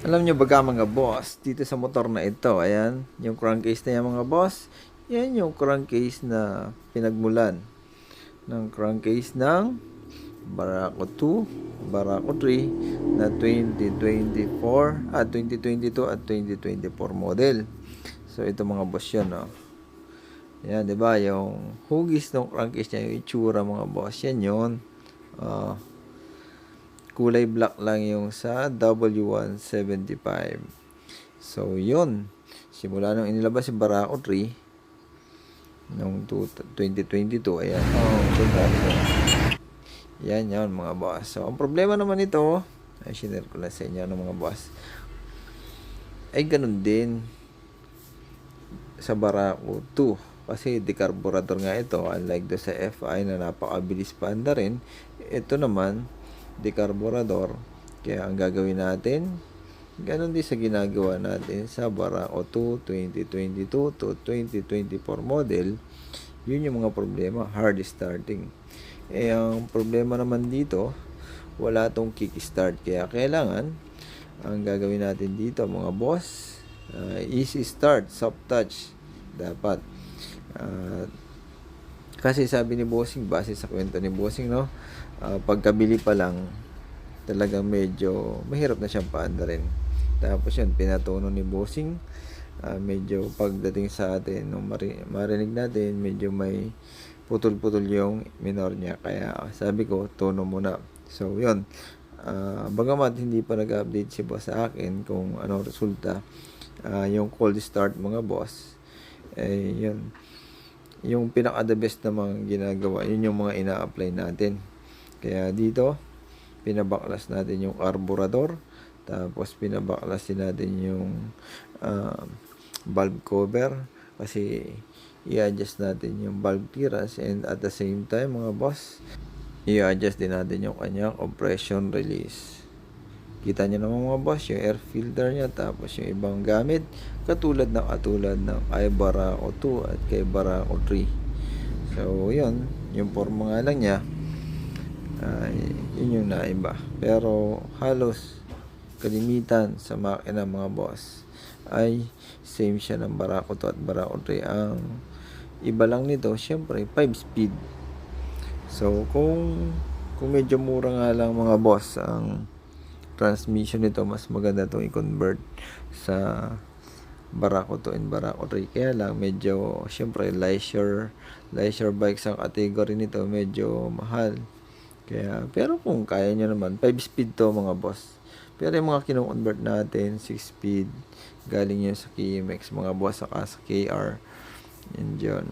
Alam nyo baga mga boss, dito sa motor na ito, ayan, yung crankcase na yan mga boss, yan yung crankcase na pinagmulan ng crankcase ng Barako 2, Barako 3 na 2024 at 2022 at 2024 model. So ito mga boss yun, no. Yan, 'di ba? Yung hugis ng crankcase niya, yung itsura mga boss, yan yun. Ah, kulay black lang yung sa W175. So, yun. Simula nung inilabas si Barako 3, nung two- 2022, ayan. Oh, yan yun, mga boss. So, ang problema naman ito, ay, sinare ko lang sa inyo ng mga boss, ay ganun din sa Barako 2. Kasi decarburetor nga ito, unlike do sa FI na napakabilis pa anda rin, ito naman, decarburetor. Kaya ang gagawin natin, ganun din sa ginagawa natin sa Barako 2 2022 to 2024 model, yun yung mga problema, hard starting. Eh, ang problema naman dito, wala tong kickstart. Kaya kailangan, ang gagawin natin dito mga boss, uh, easy start, soft touch. Dapat. Uh, kasi sabi ni Bossing, base sa kwento ni Bossing, no? Ah, pagkabili pa lang, talagang medyo mahirap na siyang paandarin. Tapos yun, pinatuno ni Bossing, ah, medyo pagdating sa atin, nung mari- marinig natin, medyo may putol-putol yung minor niya. Kaya sabi ko, tono muna. So, yun. Ah, bagamat hindi pa nag-update si boss sa akin kung ano resulta, ah, yung cold start mga boss, eh, yun. Yung pinaka-the best na mga ginagawa, yun yung mga ina-apply natin. Kaya dito, pinabaklas natin yung carburetor, tapos pinabaklas din natin yung ah, valve cover, kasi i-adjust natin yung valve clearance and at the same time mga boss, i-adjust din natin yung kanyang compression release. Kita nyo naman mga boss, yung air filter niya, tapos yung ibang gamit, katulad ng katulad ng kay Barako 2 at kay Barako 3. So, yun, yung forma nga lang niya, ay, yun yung naiba. Pero, halos, kalimitan sa makina mga boss, ay same siya ng Barako 2 at Barako 3. Ang iba lang nito, syempre, 5 speed. So, kung kung medyo mura nga lang mga boss ang transmission nito, mas maganda itong i-convert sa Barako 2 and Barako 3. Kaya lang, medyo, syempre, leisure, leisure bikes ang category nito, medyo mahal. Kaya, pero kung kaya nyo naman, 5 speed to mga boss. Pero yung mga kino-convert natin, 6 speed, galing yun sa KMX, mga boss, saka sa KR. Yan dyan.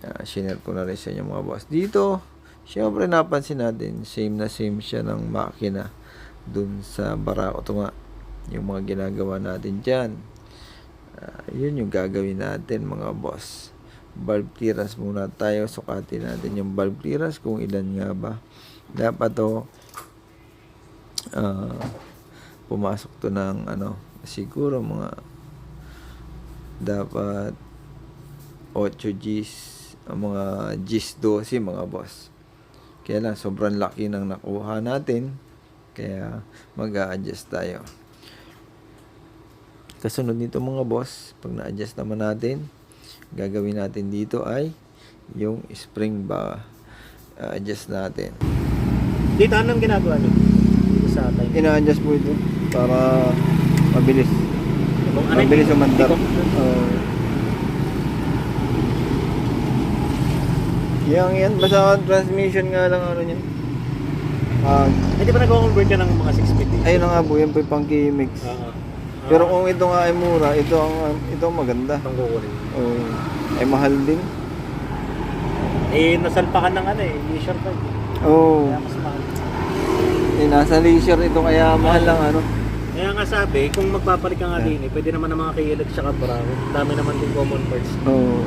Uh, share ko na rin sa inyo mga boss. Dito, syempre napansin natin, same na same siya ng makina dun sa Barako. Nga, yung mga ginagawa natin dyan. Ah, yun yung gagawin natin mga boss. Valve clearance muna tayo. Sukatin natin yung valve clearance kung ilan nga ba. Dapat to ah, pumasok to ng ano, siguro mga dapat 8 Gs mga Gs 12 mga boss. Kaya lang sobrang laki ng nakuha natin. Kaya mag-a-adjust tayo. Kasunod nito mga boss, pag na-adjust naman natin, gagawin natin dito ay yung spring ba uh, adjust natin. Dito, anong ginagawa niyo? Sa tayo. Ina-adjust po ito para mabilis. Kung ano Mabilis. Hindi ko- Uh, yang yan, basta transmission nga lang ano yan. Ah, Hindi ba nag-convert ka ng mga 6 feet? dito? ayun na nga po, yan po yung pang mix. Oo. Pero kung ito nga ay mura, ito ang ito ang maganda. Itong kukunin. Oh, ay mahal din. Eh, nasalpakan ng ano eh, leisure pa. eh. Oh, Kaya mas eh, nasa leisure ito kaya mahal lang ano. Kaya nga sabi, kung magpapalit ka nga din eh, pwede naman ng mga KLX tsaka Bravo. Dami naman din common parts. Oh.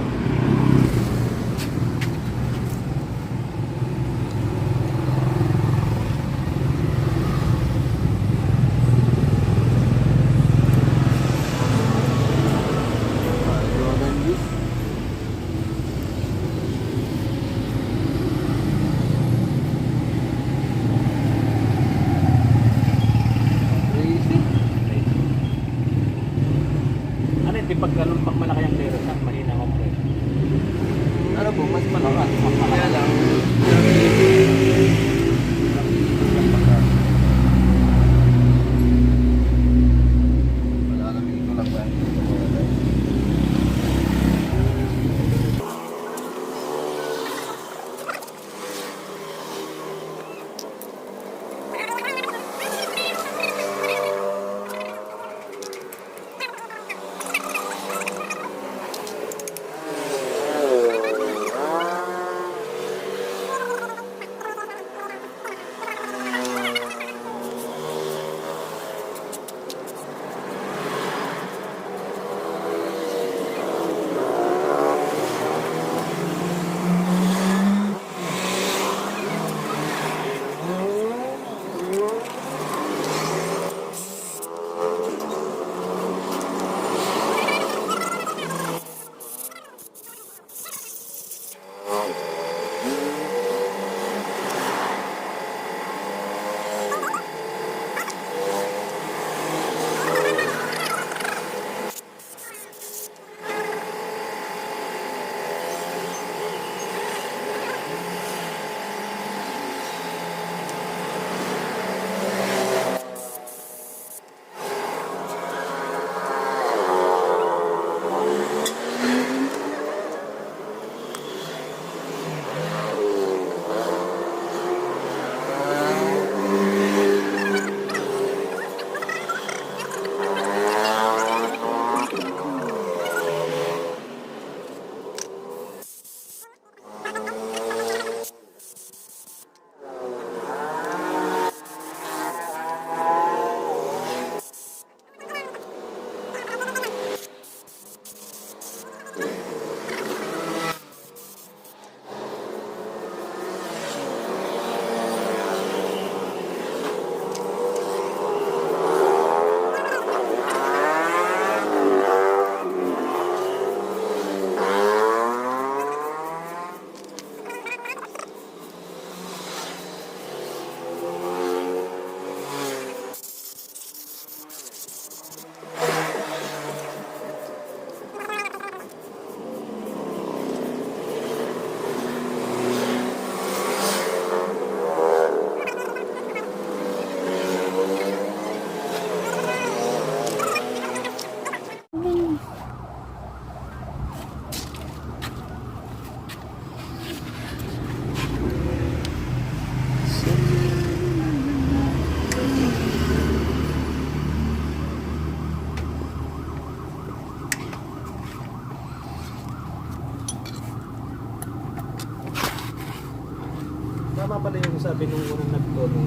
Tama pala yung sabi nung unang nagtono.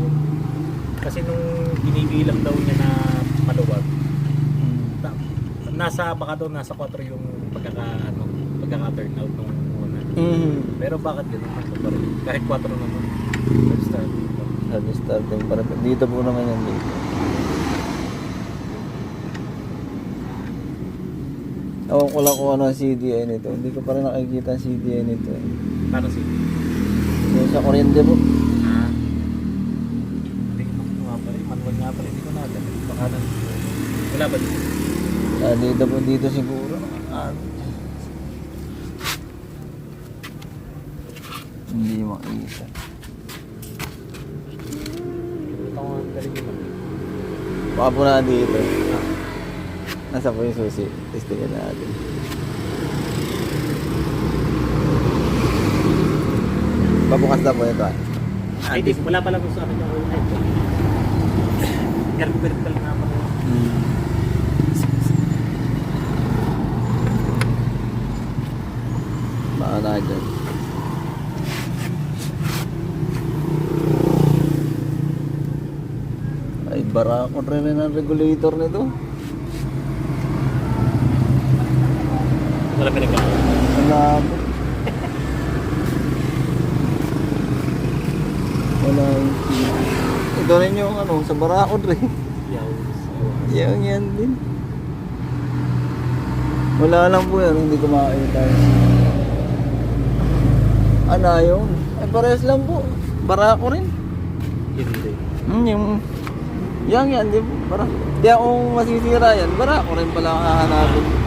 Kasi nung binibilang daw niya na maluwag, ta- nasa baka daw nasa 4 yung pagkaka ano, pagkaka turn out nung una. Mm. Pero bakit ganun ang pa rin? Kahit 4 naman. Start. Sabi starting para dito po naman yan dito. Ewan ko lang kung ano ang CDI nito. Hindi ko pa rin nakikita ang CDI nito. Paano si? Sa kuryente po. Wala ba dito? Ah, dito po dito siguro. Ah. Hindi makita. Baka po na dito. Nasa po yung susi. Testingin natin. Pabukas na po ito ah. Ay, di, wala pala gusto sa akin yung ito. Gargo-gargo nga pala. Hmm. Baka na dyan. Ay, barakot rin ang regulator nito. Wala pinagawa. Wala po. Wala yung Ito rin yung ano, sa barakot rin. Yaw. Yan, din. Wala lang po yan, hindi ko makakita. Ano yun? Ay, parehas lang po. Barako rin. Hindi. Hmm, yung... Yan, yan, di ba? Bara. Di ako masisira yan. Barako rin pala ang hahanapin.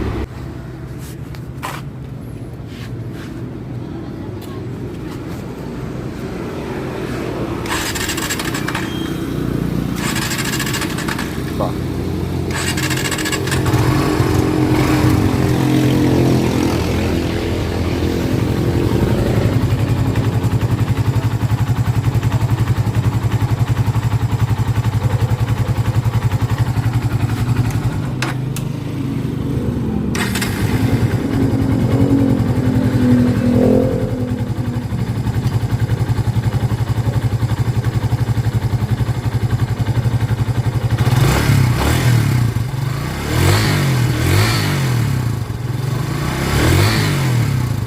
pa.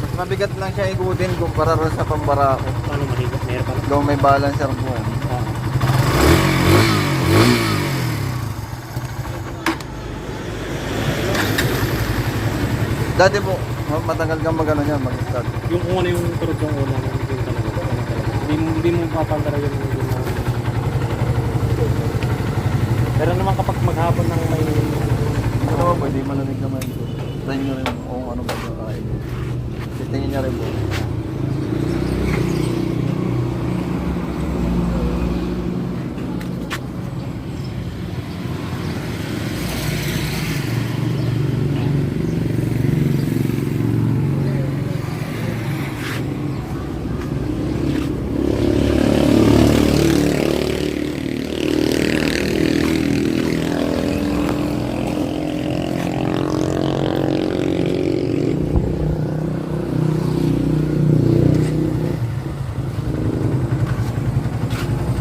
Mas mabigat lang siya ikutin kumpara rin sa pambarako. Ano mahigit? Meron pa Though may balancer po. Ah. Dati po, ma- matagal kang mag ano yan, mag-start. Yung kung ano yung turog yung una, yung talaga. Hindi mo, hindi mo papantara yung mga... Pero naman kapag maghapon ng may... Ano ba, pwede malamig naman ito. Try nyo rin kung ano ba Titingin niya rin po.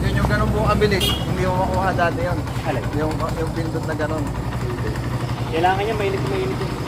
Yun yung ganun po kabilis. Hindi mo makuha dati yun. Alay. Yung, yung pindot na ganun. Kailangan niya mainit mainit yun.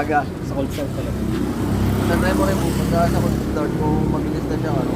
Oo, sa start talaga. Tatry mo rin po, sa start mo, mabilis na siya, ano.